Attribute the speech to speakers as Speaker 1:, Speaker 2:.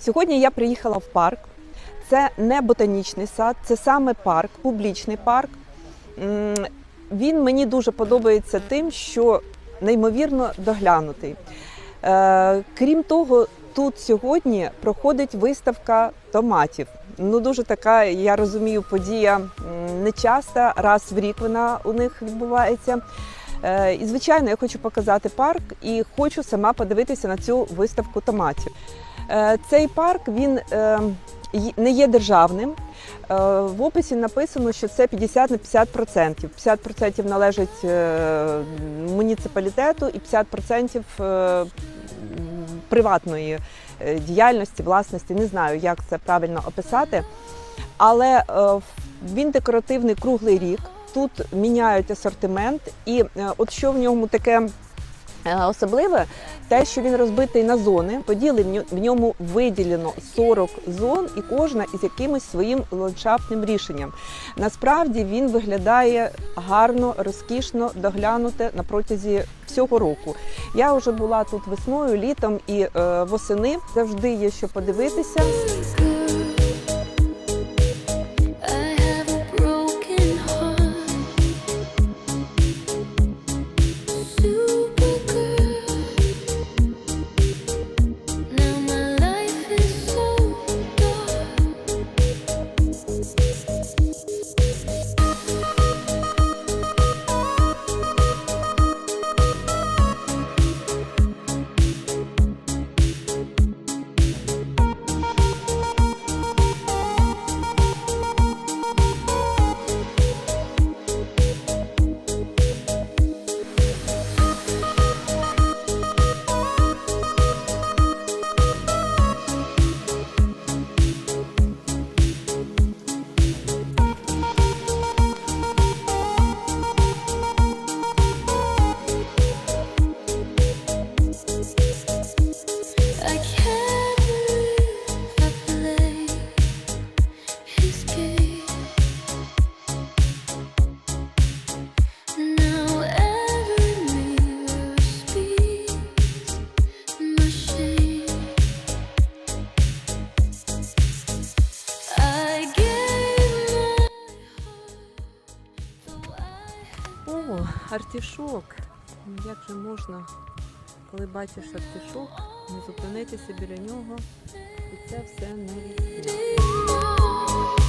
Speaker 1: Сьогодні я приїхала в парк. Це не ботанічний сад, це саме парк, публічний парк. Він мені дуже подобається тим, що неймовірно доглянутий. Е, Крім того, тут сьогодні проходить виставка томатів. Ну дуже така, я розумію, подія нечаста, раз в рік вона у них відбувається. Е, І звичайно, я хочу показати парк і хочу сама подивитися на цю виставку томатів. Е, Цей парк він е, не є державним. Е, В описі написано, що це 50 на 50%. 50% належить муніципалітету і 50% е, приватної діяльності, власності. Не знаю, як це правильно описати. Але він декоративний круглий рік. Тут міняють асортимент, і от що в ньому таке особливе, те, що він розбитий на зони, поділи в ньому виділено 40 зон, і кожна із якимось своїм ландшафтним рішенням. Насправді він виглядає гарно, розкішно, доглянуте на протязі всього року. Я вже була тут весною, літом і е, восени. Завжди є що подивитися. О, артішок. Як же можна, коли бачиш артішок, не зупинитися біля нього і це все не
Speaker 2: know.